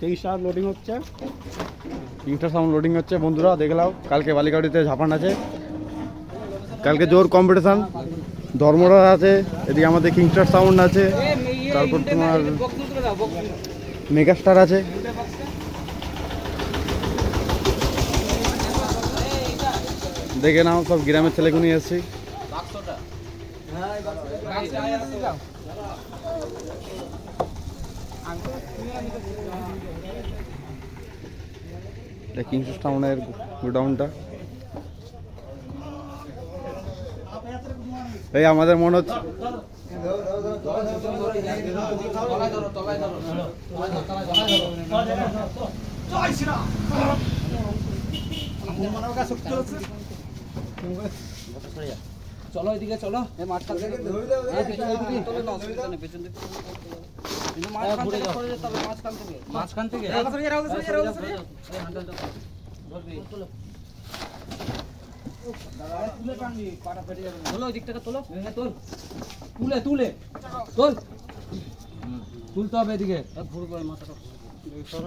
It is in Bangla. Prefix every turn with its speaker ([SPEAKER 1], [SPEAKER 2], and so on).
[SPEAKER 1] কিংস্টার লোডিং হচ্ছে। কিংস্টার সাউন্ড লোডিং হচ্ছে, বন্ধুরা দেখলাও কালকে বালিগাড়িতে ঝাপান আছে। কালকে জোর কম্পিটিশন ধর্মরাজ আছে, এদিকে আমাদের কিংস্টার সাউন্ড আছে, তারপর তোমার মেগাস্টার আছে। দেখে নাও, সব গ্রামের ছেলেগুনি এসেছি। কিংস্টার টাউনের গোডাউনটা। এই আমাদের মনে হচ্ছে
[SPEAKER 2] চলো এদিকে চলো। মাঝখান থেকে। এই পেছন দিকে তোলে তুলে টানবি, পাটা ফেটে যাবে। তোলো ওই তোলো। তোল। তুলে তুলে। তোল। তুলতে হবে এদিকে। মাথাটা।